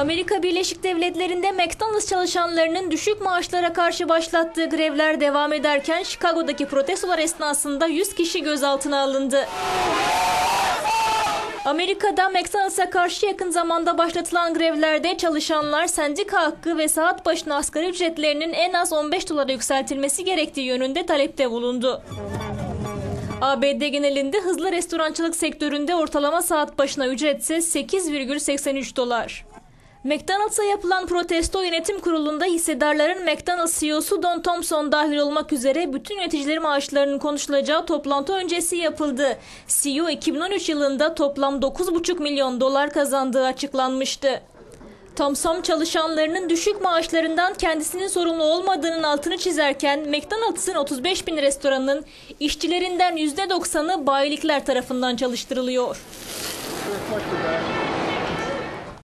Amerika Birleşik Devletleri'nde McDonald's çalışanlarının düşük maaşlara karşı başlattığı grevler devam ederken Chicago'daki protestolar esnasında 100 kişi gözaltına alındı. Amerika'da McDonald's'a karşı yakın zamanda başlatılan grevlerde çalışanlar sendika hakkı ve saat başına asgari ücretlerinin en az 15 dolara yükseltilmesi gerektiği yönünde talepte bulundu. ABD genelinde hızlı restorancılık sektöründe ortalama saat başına ücretse 8,83 dolar. McDonald's'a yapılan protesto yönetim kurulunda hissedarların McDonald's CEO'su Don Thompson dahil olmak üzere bütün yöneticileri maaşlarının konuşulacağı toplantı öncesi yapıldı. CEO 2013 yılında toplam 9,5 milyon dolar kazandığı açıklanmıştı. Thompson çalışanlarının düşük maaşlarından kendisinin sorumlu olmadığının altını çizerken McDonald's'ın 35 bin restoranının işçilerinden %90'ı bayilikler tarafından çalıştırılıyor.